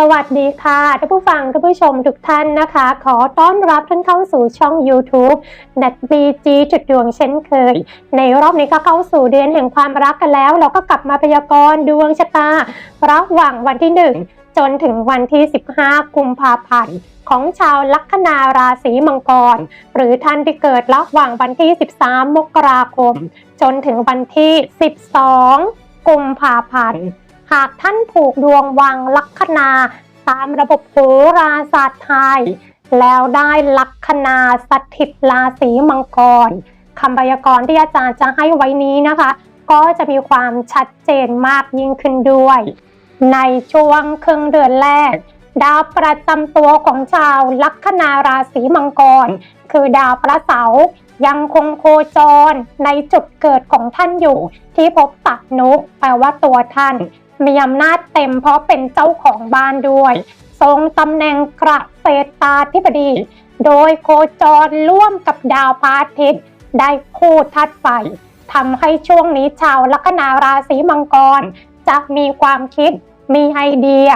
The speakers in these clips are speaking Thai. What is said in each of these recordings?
สวัสดีค่ะท่านผู้ฟังท่านผู้ชมทุกท่านนะคะ ขอต้อนรับท่านเข้าสู่ช่อง YouTube นัดบีจีจุดดวงเช่นเคย ในรอบนี้ก็เข้าสู่เดือนแห่งความรักกันแล้ว เราก็กลับมาพยากรณ์ดวงชะตาระหว่างวันที่ 1 จนถึงวันที่ 15 กุมภาพันธ์ของชาวลัคนาราศีมังกร หรือท่านที่เกิดระหว่างวันที่ 13 มกราคม จนถึงวันที่ 12 กุมภาพันธ์ หากท่านผูกดวงวังลัคนา ตามระบบโหราศาสตร์ไทย แล้วได้ลัคนาสถิตราศีมังกรคำพยากรณ์ที่อาจารย์จะให้ไว้นี้นะคะ ก็จะมีความชัดเจนมากยิ่งขึ้นด้วย ในช่วงครึ่งเดือนแรก ดาวประจำตัวของชาวลัคนาราศีมังกร คือดาวพระเสาร์ยังคงโคจรในจุดเกิดของท่านอยู่ ที่พบตัดนุแปลว่าตัวท่าน มีอำนาจเต็มเพราะเป็นเจ้าของบ้านด้วย ทรงตำแหน่งกระเศรษฐาธิบดี โดยโคจรร่วมกับดาวพระอาทิตย์ได้คู่ทัดไฟทำให้ช่วงนี้ชาวลัคนาราศีมังกร จะมีความคิด มีไอเดีย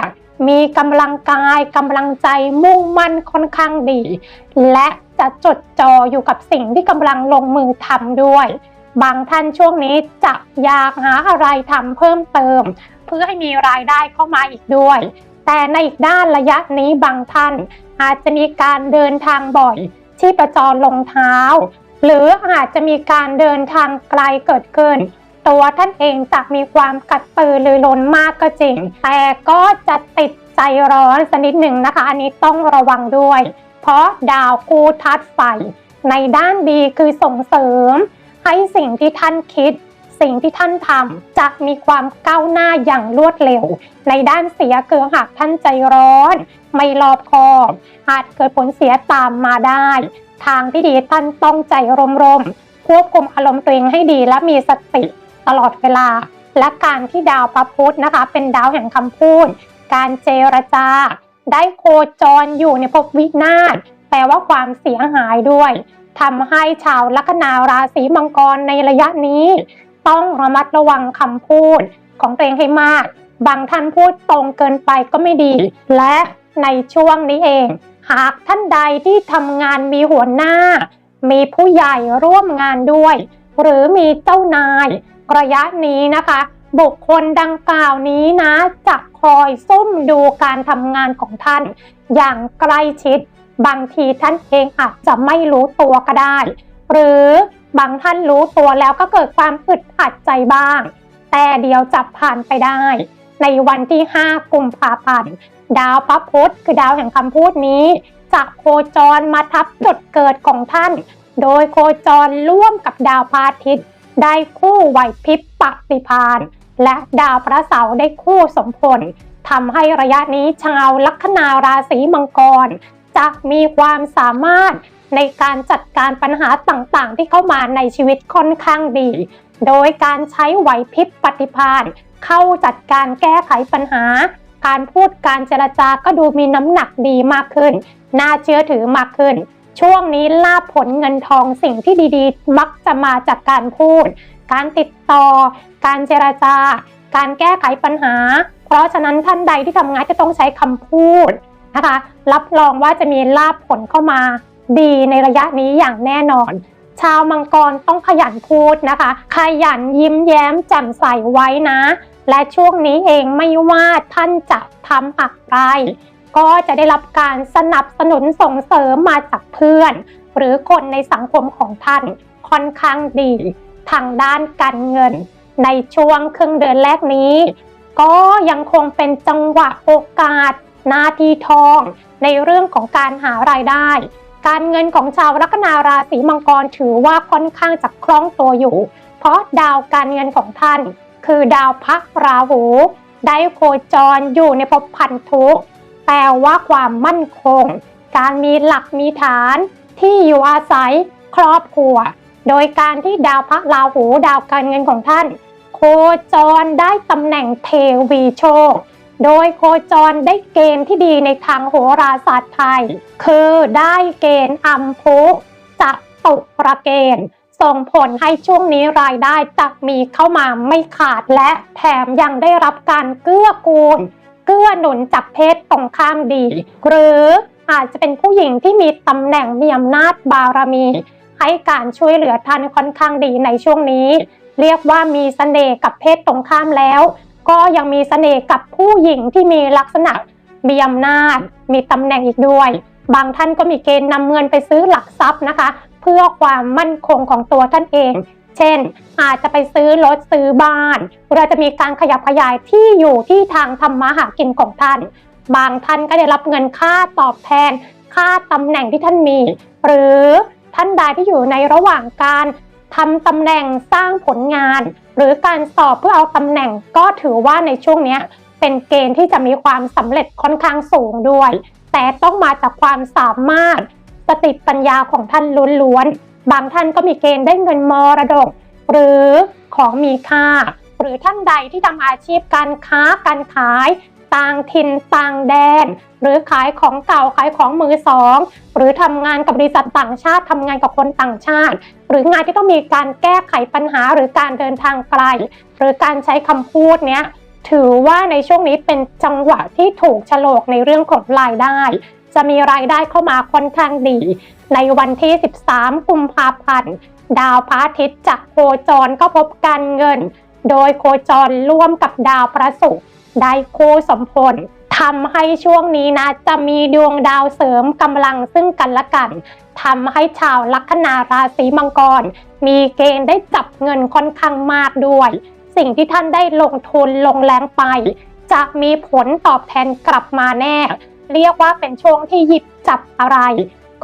มีกำลังกายกำลังใจมุ่งมั่นค่อนข้างดี และจะจดจ่ออยู่กับสิ่งที่กำลังลงมือทำด้วย บางท่านช่วงนี้จะอยากหาอะไรทำเพิ่มเติม พื่อให้มีรายได้เข้ามาอีกด้วย แต่ในอีกด้านระยะนี้บางท่าน อาจจะมีการเดินทางบ่อยชีพจรลงเท้า หรืออาจจะมีการเดินทางไกลเกิดขึ้นตัวท่านเองจะมีความกัดตือรือร้นมากก็จริง แต่ก็จะติดใจร้อนสักนิดหนึ่งนะคะ อันนี้ต้องระวังด้วย เพราะดาวคู่ทัดไฟในด้านดีคือส่งเสริม ให้สิ่งที่ท่านคิด สิ่งที่ท่านทำจะมีความก้าวหน้าอย่างรวดเร็ว ในด้านเสียคือหากท่านใจร้อน ไม่รอบคอบ อาจเกิดผลเสียตามมาได้ ทางที่ดีท่านต้องใจรมๆควบคุมอารมณ์ตัวเองให้ดีและมีสติตลอดเวลา และการที่ดาวพระพุธนะคะ เป็นดาวแห่งคำพูด การเจรจา ได้โคจรอยู่ในภพวินาศแปลว่าความเสียหายด้วยทำให้ชาวลัคนาราศีมังกรในระยะนี้ ต้องระมัดระวังคำพูดของตัวเองให้มาก บางท่านพูดตรงเกินไปก็ไม่ดี และในช่วงนี้เอง หากท่านใดที่ทำงานมีหัวหน้า มีผู้ใหญ่ร่วมงานด้วย หรือมีเจ้านายระยะนี้นะคะ บุคคลดังกล่าวนี้นะจะคอยซุ่มดูการทำงานของท่าน อย่างใกล้ชิด บางทีท่านเองอาจจะไม่รู้ตัวก็ได้ หรือ บางท่านรู้ตัวแล้วก็เกิดความอึดอัดใจบ้าง แต่เดียวจะผ่านไปได้ ในวันที่ 5 กุมภาพันธ์ดาวพระพุธคือดาวแห่งคำพูดนี้ จะโคจรมาทับจุดเกิดของท่าน โดยโคจรร่วมกับดาวพระอาทิตย์ ได้คู่ไหวพริบปฏิพานและดาวพระเสาร์ได้คู่สมพลทำให้ระยะนี้ชาวลัคนาราศีมังกร จะมีความสามารถ ในการจัดการปัญหาต่างๆ ที่เข้ามาในชีวิตค่อนข้างดี โดยการใช้ไหวพริบปฏิภาณเข้าจัดการแก้ไขปัญหา การพูดการเจรจาก็ดูมีน้ำหนักดีมากขึ้น น่าเชื่อถือมากขึ้น ช่วงนี้ลาบผลเงินทองสิ่งที่ดีๆ มักจะมาจากการพูด การติดต่อ การเจรจา การแก้ไขปัญหา เพราะฉะนั้นท่านใดที่ทำงานจะต้องใช้คำพูดนะคะ รับรองว่าจะมีลาบผลเข้ามา ดีในระยะนี้อย่างแน่นอน ชาวมังกรต้องขยันพูดนะคะ ขยันยิ้มแย้มแจ่มใสไว้นะ และช่วงนี้เองไม่ว่าท่านจะทำอะไร ก็จะได้รับการสนับสนุนส่งเสริมมาจากเพื่อน หรือคนในสังคมของท่านค่อนข้างดี ทางด้านการเงิน ในช่วงครึ่งเดือนแรกนี้ ก็ยังคงเป็นจังหวะโอกาสนาทีทองในเรื่องของการหารายได้ การเงินของชาวลัคนาราศีมังกรถือว่าค่อนข้างจะคล่องตัวอยู่ เพราะดาวการเงินของท่าน คือดาวพักราหู ได้โคจรอยู่ในภพพันธุแปลว่าความมั่นคง การมีหลักมีฐานที่อยู่อาศัยครอบครัว โดยการที่ดาวพระราหูดาวการเงินของท่าน โคจรได้ตำแหน่งเทวีโชค โดยโคจรได้เกณฑ์ที่ดีในทางโหราศาสตร์ไทย คือได้เกณฑ์อัมพุจะตุประเกณฑ์ส่งผลให้ช่วงนี้รายได้จะมีเข้ามาไม่ขาดและแถมยังได้รับการเกื้อกูล เกื้อหนุนจากเพศตรงข้ามดี หรืออาจจะเป็นผู้หญิงที่มีตำแหน่งมีอำนาจบารมี ให้การช่วยเหลือท่านค่อนข้างดีในช่วงนี้ เรียกว่ามีเสน่ห์กับเพศตรงข้ามแล้ว ก็ยังมีเสน่ห์กับผู้หญิงที่มีลักษณะมีอำนาจ มีตำแหน่งอีกด้วย บางท่านก็มีเกณฑ์นำเงินไปซื้อหลักทรัพย์นะคะ เพื่อความมั่นคงของตัวท่านเอง เช่น อาจจะไปซื้อรถซื้อบ้านหรืออาจจะมีการขยับขยายที่อยู่ที่ทางทำมาหากินของท่าน บางท่านก็ได้รับเงินค่าตอบแทน ค่าตำแหน่งที่ท่านมี หรือท่านใดที่อยู่ในระหว่างการทำตำแหน่งสร้างผลงานหรือการสอบเพื่อเอาตำแหน่งก็ถือว่าในช่วงเนี้ยเป็นเกณฑ์ที่จะมีความสำเร็จค่อนข้างสูงด้วย แต่ต้องมาจากความสามารถสติปัญญาของท่านล้วนๆ บางท่านก็มีเกณฑ์ได้เงินมรดก หรือของมีค่า หรือท่านใดที่ทำอาชีพการค้าการขาย ต่างถิ่นต่างแดน หรือขายของเก่าขายของมือสอง หรือทำงานกับบริษัทต่างชาติทำงานกับคนต่างชาติ หรืองานที่ต้องมีการแก้ไขปัญหาหรือการเดินทางไกล หรือการใช้คำพูดเนี้ยถือว่าในช่วงนี้เป็นจังหวะที่ถูกฉลกในเรื่องของรายได้ จะมีรายได้เข้ามาค่อนข้างดี ในวันที่ 13 กุมภาพันธ์ดาวพระอาทิตย์จะโคจรก็พบการเงิน โดยโคจรร่วมกับดาวพระศุกร์ได้คู่สมพล ทำให้ช่วงนี้นะ จะมีดวงดาวเสริมกำลังซึ่งกันและกันทำให้ชาวลัคนาราศีมังกร มีเกณฑ์ได้จับเงินค่อนข้างมากด้วย สิ่งที่ท่านได้ลงทุนลงแรงไป จะมีผลตอบแทนกลับมาแน่ เรียกว่าเป็นช่วงที่หยิบจับอะไร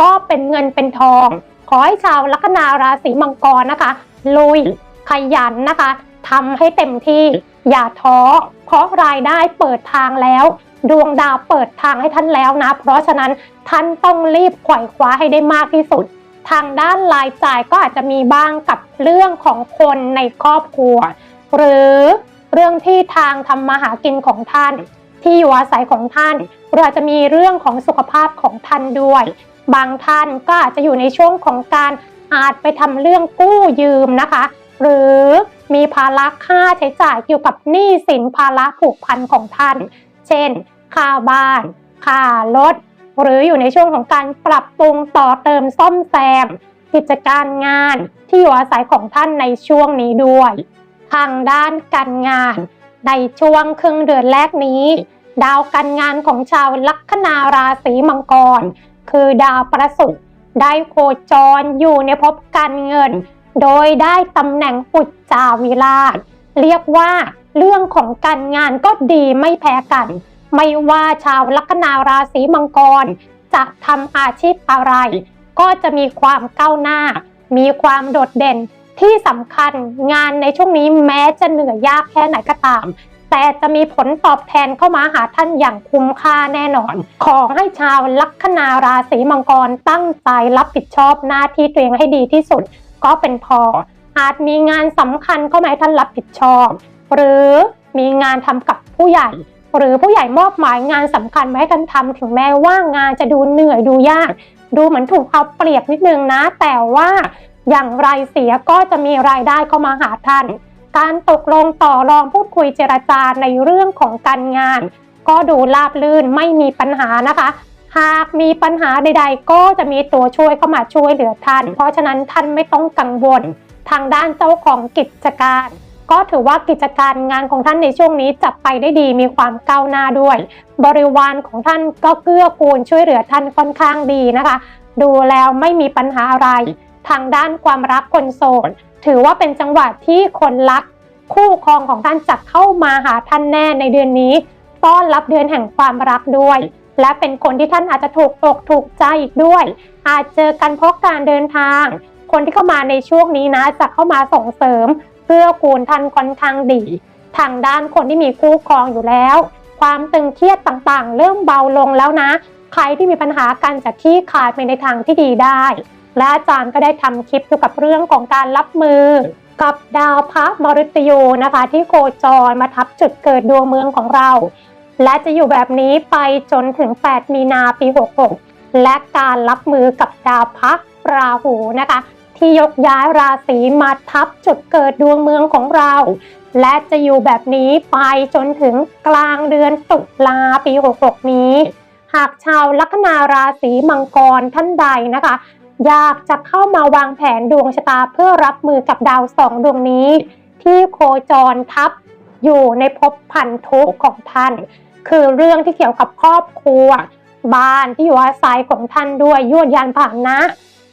ก็เป็นเงินเป็นทอง ขอให้ชาวลัคนาราศีมังกรนะคะ ลุย ขยันนะคะทำให้เต็มที่อย่าท้อเพราะรายได้เปิดทางแล้ว ดวงดาวเปิดทางให้ท่านแล้วนะ เพราะฉะนั้นท่านต้องรีบขว่คว้าให้ได้มากที่สุด ทางด้านรายจ่ายก็อาจจะมีบ้างกับเรื่องของคนในครอบครัว หรือเรื่องที่ทางทำมาหากินของท่าน ที่อยู่อาศัยของท่านหรืออาจจะมีเรื่องของสุขภาพของท่านด้วย บางท่านก็อาจจะอยู่ในช่วงของการอาจไปทำเรื่องกู้ยืมนะคะ หรือมีภาระค่าใช้จ่ายเกี่ยวกับหนี้สินภาระผูกพันของท่าน เช่น ค่าบ้าน ค่ารถ หรืออยู่ในช่วงของการปรับปรุงต่อเติมซ่อมแซม กิจการงานที่อยู่อาศัยของท่านในช่วงนี้ด้วย ทางด้านการงาน ในช่วงครึ่งเดือนแรกนี้ ดาวการงานของชาวลัคนาราศีมังกร คือดาวประศุกได้โคจรอยู่ในภพการเงิน โดยได้ตำแหน่งอุจจาวิราช เรียกว่า เรื่องของการงานก็ดีไม่แพ้กัน ไม่ว่าชาวลัคนาราศีมังกร จะทำอาชีพอะไร ก็จะมีความก้าวหน้า มีความโดดเด่นที่สำคัญงานในช่วงนี้แม้จะเหนื่อยยากแค่ไหนก็ตาม แต่จะมีผลตอบแทนเข้ามาหาท่านอย่างคุ้มค่าแน่นอน ขอให้ชาวลัคนาราศีมังกรตั้งใจรับผิดชอบหน้าที่ตัวเองให้ดีที่สุด ก็เป็นพออาจมีงานสำคัญเข้ามาให้ท่านรับผิดชอบ หรือมีงานทำกับผู้ใหญ่ หรือผู้ใหญ่มอบหมายงานสำคัญมาให้ท่านทำถึงแม้ว่างานจะดูเหนื่อยดูยาก ดูเหมือนถูกเอาเปรียบนิดนึงนะ แต่ว่าอย่างไรเสียก็จะมีรายได้เข้ามาหาท่าน การตกลงต่อรองพูดคุยเจรจาในเรื่องของการงาน ก็ดูราบลื่นไม่มีปัญหานะคะ หากมีปัญหาใดๆ ก็จะมีตัวช่วยเข้ามาช่วยเหลือท่าน เพราะฉะนั้นท่านไม่ต้องกังวลทางด้านเจ้าของกิจการ ก็ถือว่ากิจการงานของท่านในช่วงนี้จะไปได้ดีมีความก้าวหน้าด้วย บริวารของท่านก็เกื้อกูลช่วยเหลือท่านค่อนข้างดีนะคะ ดูแล้วไม่มีปัญหาอะไร ทางด้านความรักคนโสดถือว่าเป็นจังหวะที่คนรักคู่ครองของท่านจะเข้ามาหาท่านแน่ในเดือนนี้ ต้อนรับเดือนแห่งความรักด้วย และเป็นคนที่ท่านอาจจะถูกอกถูกใจอีกด้วย อาจเจอกันเพราะการเดินทาง คนที่เข้ามาในช่วงนี้นะจะเข้ามาส่งเสริม เพื่อกูลท่านค่อนข้างดี ทางด้านคนที่มีคู่ครองอยู่แล้ว ความตึงเครียดต่างๆ เริ่มเบาลงแล้วนะ ใครที่มีปัญหากันจะที่คลายไปในทางที่ดีได้ และอาจารย์ก็ได้ทำคลิปเกี่ยวกับเรื่องของการรับมือ กับดาวพระมฤตยูนะคะ ที่โคจรมาทับจุดเกิดดวงเมืองของเรา และจะอยู่แบบนี้ไปจนถึง 8 มีนาปี 66 และการรับมือกับดาวพระราหูนะคะ ที่ยกย้ายราศีมาทับจุดเกิดดวงเมืองของเรา และจะอยู่แบบนี้ไปจนถึงกลางเดือนตุลาปี 66 นี้ หากชาวลัคนาราศีมังกรท่านใดนะคะ อยากจะเข้ามาวางแผนดวงชะตาเพื่อรับมือกับดาวสองดวงนี้ ที่โคจรทับอยู่ในภพพันธุของท่าน คือเรื่องที่เกี่ยวกับครอบครัว บ้านที่อยู่อาศัยของท่านด้วยยวดยานผ่านนะ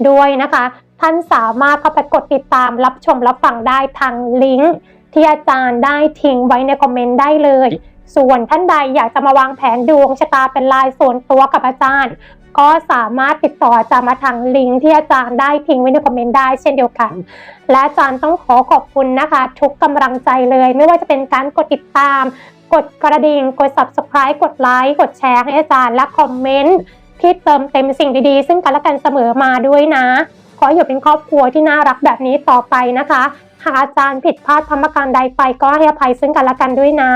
ด้วยนะคะ ท่านสามารถเข้าไปกดติดตามรับชมรับฟังได้ทางลิงก์ที่อาจารย์ได้ทิ้งไว้ในคอมเมนต์ได้เลย ส่วนท่านใดอยากจะมาวางแผนดวงชะตาเป็นลายส่วนตัวกับอาจารย์ ก็สามารถติดต่ออาจารย์มาทางลิงก์ที่อาจารย์ได้ทิ้งไว้ในคอมเมนต์ได้เช่นเดียวกัน และอาจารย์ต้องขอขอบคุณนะคะ ทุกกำลังใจเลย ไม่ว่าจะเป็นการกดติดตาม กดกระดิ่ง กด subscribe กดไลค์ กดแชร์ให้อาจารย์และคอมเมนต์ที่เติมเต็มสิ่งดีๆ ซึ่งกันและกันเสมอมาด้วยนะ ขออยู่เป็นครอบครัวที่น่ารักแบบนี้ต่อไปนะคะ หากอาจารย์ผิดพลาดพรรมการใดไปก็ให้อภัยซึ่งกันและกันด้วยนะ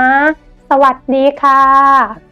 สวัสดีค่ะ